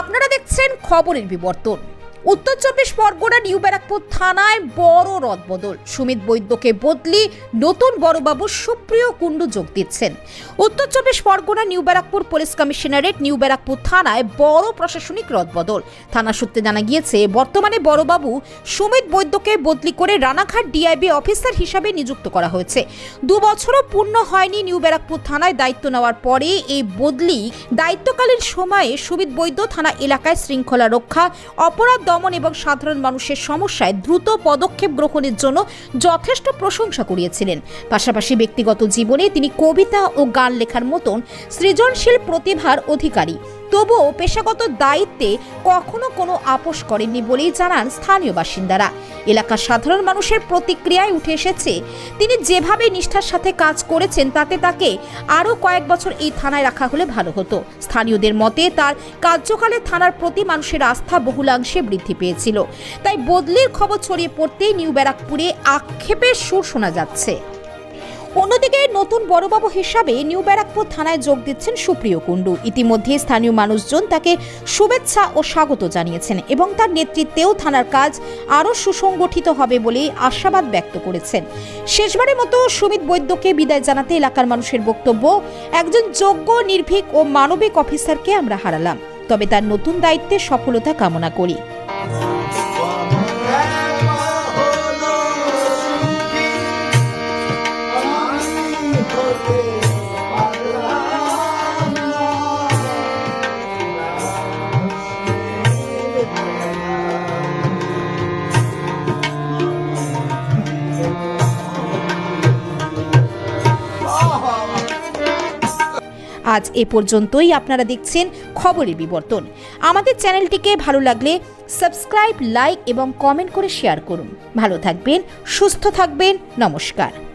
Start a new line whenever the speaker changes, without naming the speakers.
আপনারা দেখছেন খবরের বিবর্তন। উত্তর চব্বিশ পরগনা, নিউ ব্যারাকপুর থানায় বড় রদবদল। সুমিত বৈদ্যকে বদলি নতুন বড়বাবু সুপ্রিয় কুণ্ডু যোগ দিচ্ছেন। উত্তর চব্বিশ Parganas, new Barrackpore police commissionerate, new Barrackpore থানায় বড় প্রশাসনিক রদবদল। থানা সূত্রে জানা গিয়েছে, বর্তমানে বড়বাবু সুমিত বৈদ্যকে বদলি করে রানাঘাট ডিআইবি অফিসার হিসাবে নিযুক্ত করা হয়েছে। দু বছরও পূর্ণ হয়নি নিউ ব্যারাকপুর থানায় দায়িত্ব নেওয়ার পরে এই বদলি দায়িত্বকালীন সময়ে সুমিত বৈদ্য থানা এলাকায় শৃঙ্খলা রক্ষা, অপরাধ দমন এবং সাধারণ মানুষের সমস্যায় দ্রুত পদক্ষেপ গ্রহণের জন্য যথেষ্ট প্রশংসা করিয়েছিলেন পাশাপাশি ব্যক্তিগত জীবনে তিনি কবিতা ও গান লেখার মতন সৃজনশীল প্রতিভার অধিকারী। তবুও পেশাগত দায়িত্বে কখনো কোনো আপোষ করেননি বলেই জানান স্থানীয় বাসিন্দারা। এলাকার সাধারণ মানুষের প্রতিক্রিয়ায় উঠে এসেছে, তিনি যেভাবে নিষ্ঠার সাথে কাজ করেছেন তাতে তাকে আরও কয়েক বছর এই থানায় রাখা হলে ভালো হতো। স্থানীয়দের মতে তার কার্যকালে থানার প্রতি মানুষের আস্থা বহুলাংশে বৃদ্ধি পেয়েছিল। তাই বদলির খবর ছড়িয়ে পড়তেই নিউ ব্যারাকপুরে আক্ষেপের সুর শোনা যাচ্ছে। অন্যদিকে নতুন বড়বাবু হিসাবে নিউ ব্যারাকপুর থানায় যোগ দিচ্ছেন সুপ্রিয় কুণ্ডু। ইতিমধ্যে স্থানীয় মানুষজন তাকে শুভেচ্ছা ও স্বাগত জানিয়েছেন এবং তার নেতৃত্বেও থানার কাজ আরও সুসংগঠিত হবে বলে আশাবাদ ব্যক্ত করেছেন। শেষবারের মতো সুমিত বৈদ্যকে বিদায় জানাতে এলাকার মানুষের বক্তব্য, একজন যোগ্য, নির্ভীক ও মানবিক অফিসারকে আমরা হারালাম, তবে তার নতুন দায়িত্বে সফলতা কামনা করি। আজ এ পর্যন্তই। আপনারা দেখছেন খবরের বিবর্তন। আমাদের চ্যানেলটিকে ভালো লাগলে সাবস্ক্রাইব, লাইক এবং কমেন্ট করে শেয়ার করুন। ভালো থাকবেন, সুস্থ থাকবেন। নমস্কার।